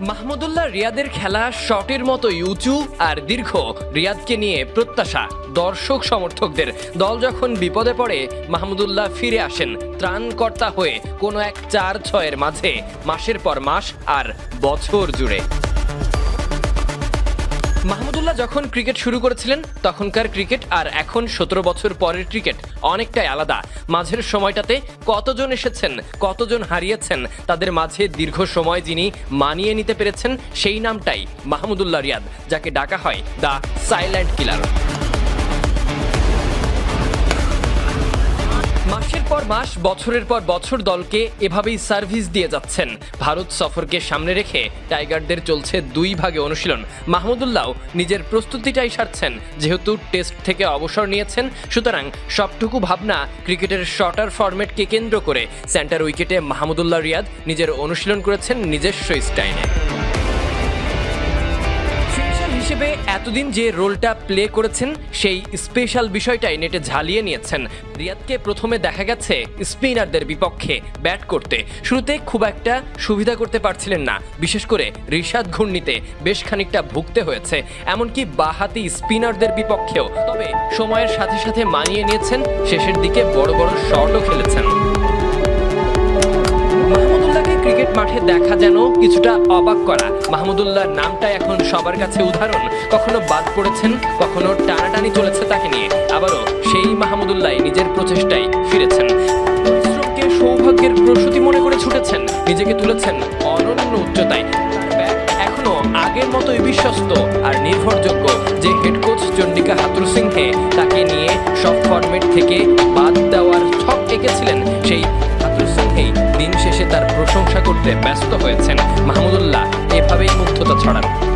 মাহমুদুল্লাহ রিয়াদের খেলা শটের মতো ইউচু আর দীর্ঘ। রিয়াদকে নিয়ে প্রত্যাশা, দর্শক সমর্থকদের। দল যখন বিপদে পড়ে, মাহমুদুল্লাহ ফিরে আসেন ত্রাণকর্তা হয়ে কোনো এক চার ছয়ের মাঝে। মাসের পর মাস আর বছর জুড়ে। মাহমুদুল্লাহ যখন ক্রিকেট শুরু করেছিলেন, তখনকার ক্রিকেট আর এখন সতেরো বছর পরের ক্রিকেট অনেকটাই আলাদা। মাঝের সময়টাতে কতজন এসেছেন, কতজন হারিয়েছেন, তাদের মাঝে দীর্ঘ সময় যিনি মানিয়ে নিতে পেরেছেন, সেই নামটাই মাহমুদুল্লাহ রিয়াদ, যাকে ডাকা হয় দ্য সাইল্যান্ড কিলার। মাস, বছরের পর বছর দলকে এভাবেই সার্ভিস দিয়ে যাচ্ছেন। ভারত সফরকে সামনে রেখে টাইগারদের চলছে দুই ভাগে অনুশীলন। মাহমুদুল্লাহ নিজের প্রস্তুতিটাই সারছেন, যেহেতু টেস্ট থেকে অবসর নিয়েছেন। সুতরাং সবটুকু ভাবনা ক্রিকেটের শর্টার ফরম্যাটকে কেন্দ্র করে সেন্টার উইকেটে মাহমুদুল্লাহ রিয়াদ নিজের অনুশীলন করেছেন নিজস্ব স্টাইলে। হিসেবে এতদিন যে রোলটা প্লে করেছেন, সেই স্পেশাল বিষয়টাই নেটে ঝালিয়ে নিয়েছেন। রিয়াদকে প্রথমে দেখা গেছে স্পিনারদের বিপক্ষে ব্যাট করতে। শুরুতে খুব একটা সুবিধা করতে পারছিলেন না। বিশেষ করে ঋষাদ ঘূর্ণিতে বেশ খানিকটা ভুগতে হয়েছে। এমনকি বাহাতি স্পিনারদের বিপক্ষেও। তবে সময়ের সাথে সাথে মানিয়ে নিয়েছেন, শেষের দিকে বড় বড় শটও খেলেছেন। মাঠে দেখা যেন কিছুটা অবাক করা। মাহমুদুল্লাহর নামটা এখন সবার কাছে উদাহরণ। কখনো বাদ পড়েছেন, কখনো টানাটানি চলেছে তাকে নিয়ে। আবারও সেই মাহমুদুল্লাহ নিজের প্রচেষ্টায় ফিরেছেন। পরিশ্রমকে সৌভাগ্যের প্রসূতি মনে করে ছুটেছেন, নিজেকে তুলেছেন অনন্য উচ্চতায়। এখনও আগের মতোই বিশ্বস্ত আর নির্ভরযোগ্য। যে head coach Chandika Hathurusingha তাকে নিয়ে সব ফরম্যাট থেকে বাদ করতে ব্যস্ত হয়েছেন মাহমুদুল্লাহ। এভাবেই মুগ্ধতা ছড়ান।